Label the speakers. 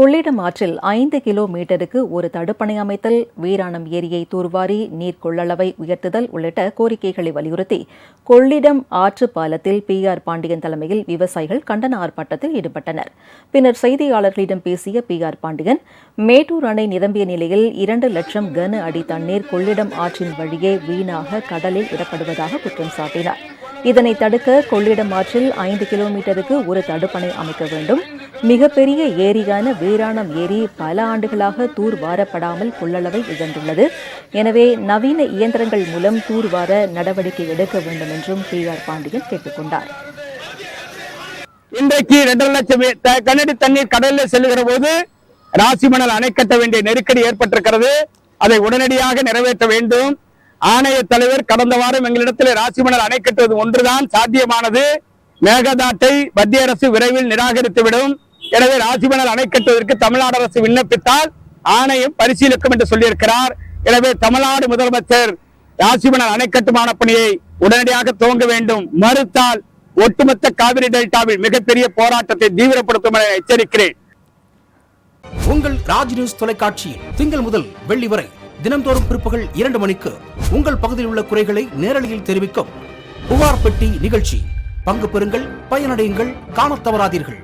Speaker 1: கொள்ளிடம் ஆற்றில் ஐந்து கிலோமீட்டருக்கு ஒரு தடுப்பணை அமைத்தல் வீராணம் ஏரியை தூர்வாரி நீர் கொள்ளளவை உயர்த்துதல் உள்ளிட்ட கோரிக்கைகளை வலியுறுத்தி கொள்ளிடம் ஆற்று பாலத்தில் பி ஆர் பாண்டியன் தலைமையில் விவசாயிகள் கண்டன ஆர்ப்பாட்டத்தில் ஈடுபட்டனர். பின்னர் செய்தியாளர்களிடம் பேசிய பி ஆர் பாண்டியன் மேட்டூர் அணை நிரம்பிய நிலையில் இரண்டு லட்சம் கன அடி தண்ணீர் கொள்ளிடம் ஆற்றின் வழியே வீணாக கடலில் விடப்படுவதாக குற்றம் சாட்டினார். இதனை தடுக்க கொள்ளிடம் ஆற்றில் ஐந்து கிலோமீட்டருக்கு ஒரு தடுப்பணை அமைக்க வேண்டும். மிகப்பெரிய ஏரியான வீராணம் ஏரி பல ஆண்டுகளாக தூர்வாரப்படாமல் கொள்ளளவை இழந்துள்ளது. எனவே நவீன இயந்திரங்கள் மூலம் தூர்வார நடவடிக்கை எடுக்க வேண்டும் என்றும் பி ஆர் பாண்டியன் கேட்டுக்கொண்டார்
Speaker 2: இன்றைக்கு இரண்டரை லட்சம் த- தண்ணீர் கடலில் செல்லுகிற போது ராசிமணல் அணை கட்ட வேண்டிய நெருக்கடி ஏற்பட்டிருக்கிறது. அதை உடனடியாக நிறைவேற்ற வேண்டும். ஆணைய தலைவர் கடந்த வாரம் எங்களிடத்தில் ராசிமணல் அணை கட்டுவது ஒன்றுதான் சாத்தியமானது. மேகதாட்டை மத்திய அரசு விரைவில் நிராகரித்துவிடும். எனவே ராசிமணல் அணை கட்டுவதற்கு தமிழ்நாடு அரசு விண்ணப்பித்தால் ஆணையம் பரிசீலிக்கும் என்று சொல்லியிருக்கிறார். எனவே தமிழ்நாடு முதலமைச்சர் ராசிமணல் அணை கட்டுமான பணியை உடனடியாக துவங்க வேண்டும். மறுத்தால் ஒட்டுமொத்த காவிரி டெல்டாவில் மிகப்பெரிய போராட்டத்தை தீவிரப்படுத்தும் என எச்சரிக்கிறேன்.
Speaker 3: உங்கள் ராஜ் நியூஸ் தொலைக்காட்சியில் திங்கள் முதல் வெள்ளி வரை தினந்தோறும் பிற்பகல் இரண்டு மணிக்கு உங்கள் பகுதியில் உள்ள குறைகளை நேரலையில் தெரிவிக்கும் புகார் பெட்டி நிகழ்ச்சி. பங்கு பெறுங்கள் பயனடையுங்கள் காண தவறாதீர்கள்.